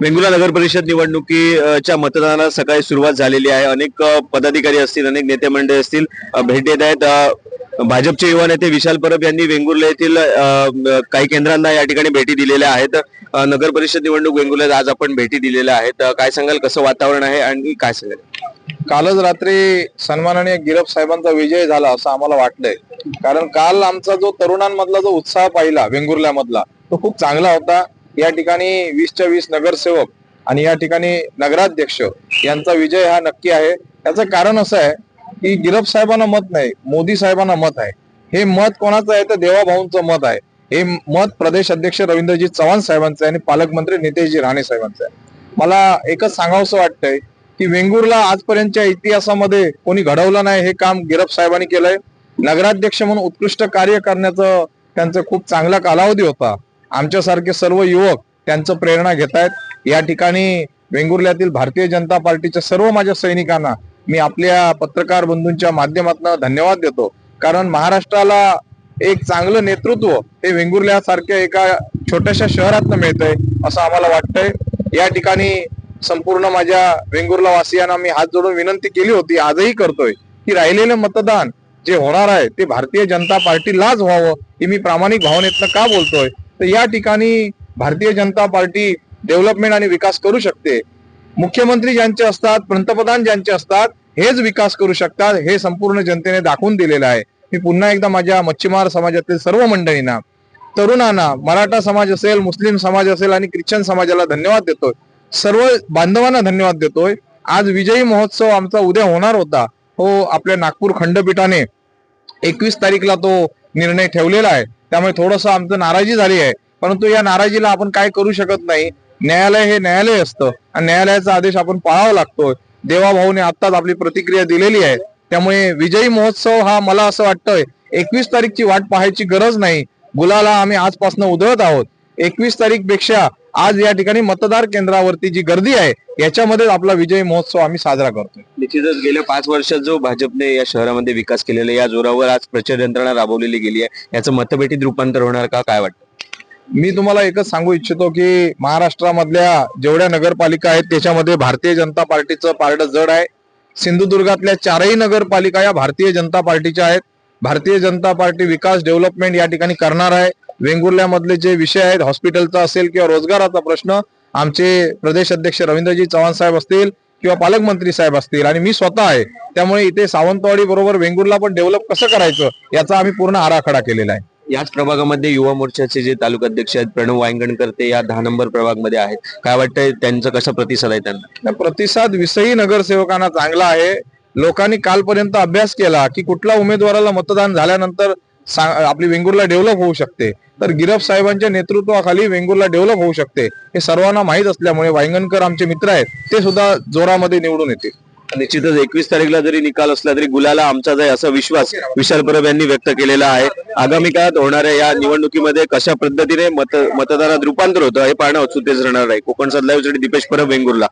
वेंगुर्ला नगर परिषद निवडणुकीच्या मतदानाला सकाळी सुरुवात झालेली आहे. अनेक पदाधिकारी असतील अनेक नेते मंडळी असतील भेट देत आहेत. भाजपचे युवा नेते विशाल परब यांनी वेंगुर्ला येथील काही केंद्रांना या ठिकाणी भेटी दिलेल्या आहेत. नगर परिषद निवडणूक वेंगुर्ल्यात आज आपण भेटी दिलेल्या आहेत. काय सांगाल? कसं वातावरण आहे आणि काय सांगाल? कालच रात्री सन्माननीय गिरप साहेबांचा विजय झाला असं आम्हाला वाटलंय. कारण काल आमचा जो तरुणांमधला जो उत्साह पाहिला वेंगुर्ल्यामधला तो खूप चांगला होता. या ठिकाणी वीसच्या वीस नगरसेवक आणि या ठिकाणी नगराध्यक्ष यांचा विजय हा नक्की आहे. याचं कारण असं आहे की गिरप साहेबांना मत नाही मोदी साहेबांना मत आहे. हे मत कोणाचं आहे? तर देवाभाऊंचं मत आहे. हे मत प्रदेश अध्यक्ष रवींद्रजी चव्हाण साहेबांचं आहे आणि पालकमंत्री नितेशजी राणे साहेबांचं आहे. मला एकच सांगावंसं वाटतंय की वेंगुर्ला आजपर्यंतच्या इतिहासामध्ये कोणी घडवलं नाही हे काम गिरप साहेबांनी केलंय. नगराध्यक्ष म्हणून उत्कृष्ट कार्य करण्याचं त्यांचा खूप चांगला कालावधी होता. आमच्यासारखे सर्व युवक त्यांचं प्रेरणा घेत आहेत या ठिकाणी वेंगुर्ल्यातील भारतीय जनता पार्टीच्या सर्व माझ्या सैनिकांना मी आपल्या पत्रकार बंधूंच्या माध्यमातून धन्यवाद देतो. कारण महाराष्ट्राला एक चांगलं नेतृत्व हे वेंगुर्ल्यासारख्या एका छोट्याशा शहरातनं मिळतंय असं आम्हाला वाटतंय. या ठिकाणी संपूर्ण माझ्या वेंगुर्ला वासियांना मी हात जोडून विनंती केली होती आजही करतोय की राहिलेलं मतदान जे होणार आहे ते भारतीय जनता पार्टीलाच व्हावं हे मी प्रामाणिक भावनेतनं का बोलतोय? तर या ठिकाणी भारतीय जनता पार्टी डेव्हलपमेंट आणि विकास करू शकते. मुख्यमंत्री ज्यांचे असतात पंतप्रधान ज्यांचे असतात हेच विकास करू शकतात हे संपूर्ण जनतेने दाखवून दिलेलं आहे. मी पुन्हा एकदा माझ्या मच्छीमार समाजातील सर्व मंडळींना तरुणांना मराठा समाज असेल मुस्लिम समाज असेल आणि ख्रिश्चन समाजाला धन्यवाद देतोय. सर्व बांधवांना धन्यवाद देतोय. आज विजयी महोत्सव आमचा उद्या होणार होता. हो आपल्या नागपूर खंडपीठाने एकवीस तारीखला तो निर्णय ठेवलेला आहे. त्यामुळे थोडंसं आमचं नाराजी झाली आहे. परंतु या नाराजीला आपण काय करू शकत नाही? न्यायालय हे न्यायालय असतं. आणि न्यायालयाचा आदेश आपण पाळावा लागतोय. देवाभाऊने आत्ताच आपली प्रतिक्रिया दिलेली आहे. त्यामुळे विजयी महोत्सव हा मला असं वाटतंय एकवीस तारीखची वाट पाहायची गरज नाही. गुलाला आम्ही आजपासून उधळत आहोत. एकवीस तारीखपेक्षा आज या ठिकाणी मतदार केंद्रावरती जी गर्दी आहे याच्यामध्ये आपला विजयी महोत्सव आम्ही साजरा करतोय. निश्चितच गेल्या पाच वर्षात जो भाजपने या शहरामध्ये विकास केलेला या जोरावर आज प्रचार यंत्रणा राबवलेली गेली आहे. याचं मतपेटीत रूपांतर होणार का काय वाटतं? मी तुम्हाला एकच सांगू इच्छितो की महाराष्ट्रामधल्या जेवढ्या नगरपालिका आहेत त्याच्यामध्ये भारतीय जनता पार्टीचं पारड जड आहे. सिंधुदुर्गातल्या चारही नगरपालिका या भारतीय जनता पार्टीच्या आहेत. भारतीय जनता पार्टी विकास डेव्हलपमेंट या ठिकाणी करणार आहे. वेंगुर्ल्यामधले जे विषय आहेत हॉस्पिटलचा असेल किंवा रोजगाराचा प्रश्न आमचे प्रदेश अध्यक्ष रवींद्रजी चव्हाण साहेब असतील किंवा पालकमंत्री साहेब असतील आणि मी स्वतः आहे त्यामुळे इथे सावंतवाडी बरोबर वेंगुर्ला पण डेव्हलप कसं करायचं याचा आम्ही पूर्ण आराखडा केलेला आहे. याच प्रभागामध्ये युवा मोर्चाचे जे तालुकाध्यक्ष आहेत प्रणव वांगणकर ते या दहा नंबर प्रभागमध्ये आहेत. काय वाटतंय त्यांचा कसा प्रतिसाद आहे त्यांना? प्रतिसाद विषयी नगरसेवकांना चांगला आहे. लोकांनी कालपर्यंत अभ्यास केला की कुठल्या उमेदवाराला मतदान झाल्यानंतर आपली वेंगुर्ला डेव्हलप होऊ शकते. तर गिरफ साहेबांच्या नेतृत्वाखाली वेंगुर्ला डेव्हलप होऊ शकते. हे सर्वांना माहीत असल्यामुळे वायंगणकर आमचे मित्र आहेत ते सुद्धा जोरामध्ये निवडून येतील. निश्चितच एकवीस तारीखला जरी निकाल असला तरी गुलाला आमचाच आहे असा विश्वास विशाल परब यांनी व्यक्त केलेला आहे. आगामी काळात होणाऱ्या या निवडणुकीमध्ये कशा पद्धतीने मत मतदानात रूपांतर होतं हे पाहणं उत्सुकतेच राहणार आहे. कोकण लाईव्ह दीपेश परब वेंगुर्ला.